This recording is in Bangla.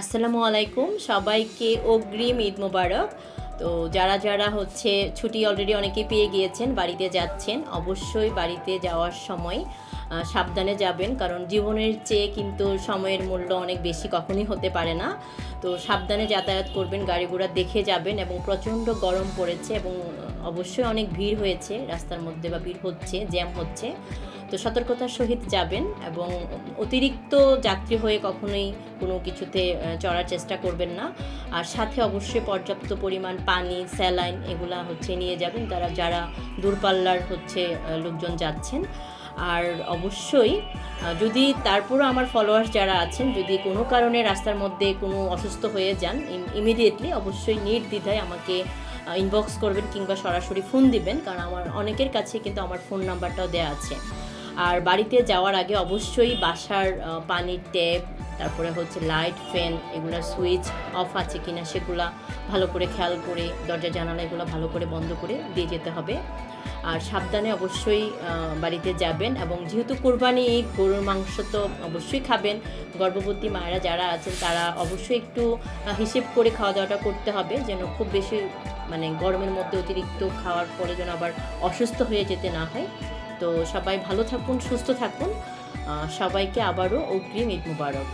আসসালামু আলাইকুম। সবাইকে অগ্রিম ঈদ মোবারক। তো যারা যারা হচ্ছে ছুটি অলরেডি অনেকে পেয়ে গিয়েছেন, বাড়িতে যাচ্ছেন, অবশ্যই বাড়িতে যাওয়ার সময় সাবধানে যাবেন। কারণ জীবনের চেয়ে কিন্তু সময়ের মূল্য অনেক বেশি কখনই হতে পারে না। তো সাবধানে যাতায়াত করবেন, গাড়ি ঘোড়া দেখে যাবেন এবং প্রচণ্ড গরম পড়েছে এবং অবশ্যই অনেক ভিড় হয়েছে। রাস্তার মধ্যে বা ভিড় হচ্ছে, জ্যাম হচ্ছে। তো সতর্কতার সহিত যাবেন এবং অতিরিক্ত যাত্রী হয়ে কখনোই কোনো কিছুতে চড়ার চেষ্টা করবেন না। আর সাথে অবশ্যই পর্যাপ্ত পরিমাণ পানি, স্যালাইন এগুলা হচ্ছে নিয়ে যাবেন। তারা যারা দূরপাল্লার হচ্ছে লোকজন যাচ্ছেন। আর অবশ্যই যদি তারপরও আমার ফলোয়ার্স যারা আছেন, যদি কোনো কারণে রাস্তার মধ্যে কোনো অসুস্থ হয়ে যান ইমিডিয়েটলি অবশ্যই নির্দ্বিধায় আমাকে ইনবক্স করবেন কিংবা সরাসরি ফোন দিবেন। কারণ আমার অনেকের কাছে কিন্তু আমার ফোন নাম্বারটাও দেওয়া আছে। আর বাড়িতে যাওয়ার আগে অবশ্যই বাসার পানির ট্যাপ, তারপরে হচ্ছে লাইট, ফ্যান এগুলোর সুইচ অফ আছে কিনা সেগুলা ভালো করে খেয়াল করে দরজা জানালা এগুলো ভালো করে বন্ধ করে দিয়ে যেতে হবে। আর সাবধানে অবশ্যই বাড়িতে যাবেন এবং যেহেতু কোরবানি ঈদ, গরুর মাংস তো অবশ্যই খাবেন। গর্ভবতী মায়েরা যারা আছেন, তারা অবশ্যই একটু হিসেব করে খাওয়া দাওয়াটা করতে হবে যেন খুব বেশি মানে গরমের মধ্যে অতিরিক্ত খাওয়ার পরে যেন আবার অসুস্থ হয়ে যেতে না হয়। তো সবাই ভালো থাকুন সুস্থ থাকুন। সবাইকে আবারও অগ্রিম ঈদ মুবারক।